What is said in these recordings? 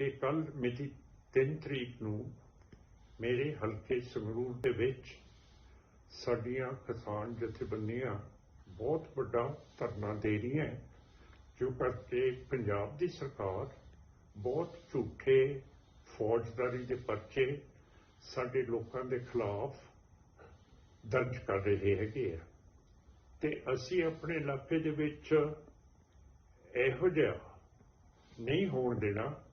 ਕਿ ਕੱਲ ਮਿਤੀ 3 ਤਰੀਕ ਨੂੰ ਮੇਰੇ ਹਲਕੇ ਸੰਗਰੂਰ ਦੇ ਵਿੱਚ ਸਾਡੀਆਂ ਕਿਸਾਨ ਜਥੇਬੰਦੀਆਂ ਬਹੁਤ ਵੱਡਾ ਧਰਨਾ ਦੇ ਰਹੀਆਂ ਹੈ, ਜੋ ਕਰਕੇ ਪੰਜਾਬ ਦੀ ਸਰਕਾਰ ਬਹੁਤ ਝੂਠੇ ਫੌਜਦਾਰੀ ਦੇ ਪਰਚੇ ਸਾਡੇ ਲੋਕਾਂ ਦੇ ਖਿਲਾਫ ਦਰਜ ਕਰ ਰਹੇ ਹੈਗੇ ਆ। ਤੇ ਅਸੀਂ ਆਪਣੇ ਇਲਾਕੇ ਦੇ ਵਿੱਚ ਇਹੋ ਜਿਹਾ ਨਹੀਂ ਹੋਣ ਦੇਣਾ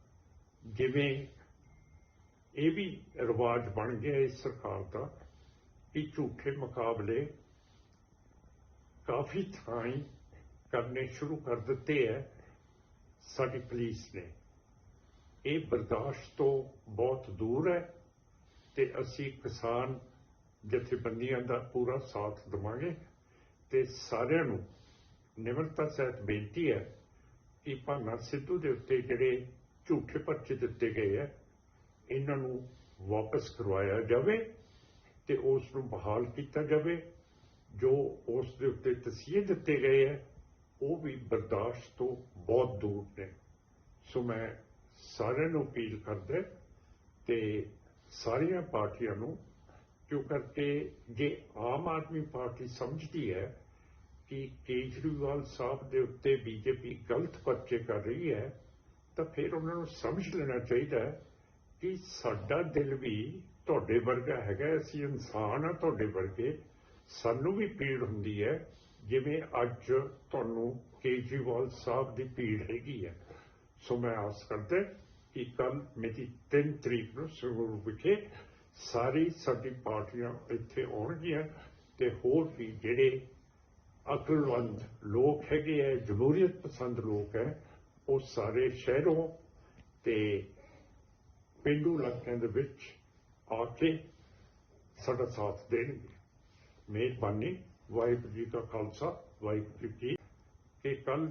ਜਿਵੇਂ ਇਹ ਵੀ ਰਿਵਾਜ ਬਣ ਗਿਆ ਇਸ ਸਰਕਾਰ ਦਾ ਕਿ ਝੂਠੇ ਮੁਕਾਬਲੇ ਕਾਫੀ ਥਾਂ ਕਰਨੇ ਸ਼ੁਰੂ ਕਰ ਦਿੱਤੇ ਹੈ ਸਾਡੀ ਪੁਲਿਸ ਨੇ। ਇਹ ਬਰਦਾਸ਼ਤ ਤੋਂ ਬਹੁਤ ਦੂਰ ਹੈ ਤੇ ਅਸੀਂ ਕਿਸਾਨ ਜਥੇਬੰਦੀਆਂ ਦਾ ਪੂਰਾ ਸਾਥ ਦੇਵਾਂਗੇ ਤੇ ਸਾਰਿਆਂ ਨੂੰ ਨਿਮਰਤਾ ਸਹਿਤ ਬੇਨਤੀ ਹੈ ਕਿ ਭਾਨਾ ਸਿੱਧੂ ਦੇ ਉੱਤੇ ਜਿਹੜੇ ਝੂਠੇ ਪਰਚੇ ਦਿੱਤੇ ਗਏ ਹੈ ਇਹਨਾਂ ਨੂੰ ਵਾਪਸ ਕਰਵਾਇਆ ਜਾਵੇ ਤੇ ਉਸ ਨੂੰ ਬਹਾਲ ਕੀਤਾ ਜਾਵੇ। ਜੋ ਉਸ ਦੇ ਉੱਤੇ ਤਸੀਹੇ ਦਿੱਤੇ ਗਏ ਹੈ ਉਹ ਵੀ ਬਰਦਾਸ਼ਤ ਤੋਂ ਬਹੁਤ ਦੂਰ ਨੇ। ਸੋ ਮੈਂ ਸਾਰਿਆਂ ਨੂੰ ਅਪੀਲ ਕਰਦਾ ਤੇ ਸਾਰੀਆਂ ਪਾਰਟੀਆਂ ਨੂੰ ਕਿਉਂ ਕਰਕੇ ਜੇ ਆਮ ਆਦਮੀ ਪਾਰਟੀ ਸਮਝਦੀ ਹੈ ਕਿ ਕੇਜਰੀਵਾਲ ਸਾਹਿਬ ਦੇ ਉੱਤੇ ਬੀਜੇਪੀ ਗਲਤ ਪਰਚੇ ਕਰ ਰਹੀ ਹੈ ਤਾਂ ਫਿਰ ਉਹਨਾਂ ਨੂੰ ਸਮਝ ਲੈਣਾ ਚਾਹੀਦਾ ਕਿ ਸਾਡਾ ਦਿਲ ਵੀ ਤੁਹਾਡੇ ਵਰਗਾ ਹੈਗਾ ਅਸੀਂ ਇਨਸਾਨ ਆ ਤੁਹਾਡੇ ਵਰਗੇ। ਸਾਨੂੰ ਵੀ ਪੀੜ ਹੁੰਦੀ ਹੈ। ਜਿਵੇਂ ਅੱਜ ਤੁਹਾਨੂੰ ਕੇਜਰੀਵਾਲ ਸਾਹਿਬ ਦੀ ਪੀੜ ਹੈਗੀ ਹੈ। ਸੋ ਮੈਂ ਆਸ ਕਰਦਾ ਕਿ ਕੱਲ ਮਿਤੀ 3 ਤਰੀਕ ਨੂੰ ਸੰਗਰੂਰ ਵਿਖੇ ਸਾਰੀ ਸਾਡੀ ਪਾਰਟੀਆਂ ਇੱਥੇ ਆਉਣਗੀਆਂ ਤੇ ਹੋਰ ਵੀ ਜਿਹੜੇ ਅਕਲਵੰਦ ਲੋਕ ਹੈਗੇ ਹੈ ਜਮਹੂਰੀਅਤ ਪਸੰਦ ਲੋਕ ਹੈ ਉਹ ਸਾਰੇ ਸ਼ਹਿਰੋਂ ਤੇ ਪਿੰਡੂ ਇਲਾਕਿਆਂ ਦੇ ਵਿੱਚ ਆ ਕੇ ਸਾਡਾ ਸਾਥ ਦੇਣਗੇ। ਮਿਹਰਬਾਨੀ ਵਾਹਿਗੁਰੂ ਜੀ ਕਾ ਖਾਲਸਾ, ਵਾਹਿਗੁਰੂ ਜੀ ਕੀ ਕਿ ਕੱਲ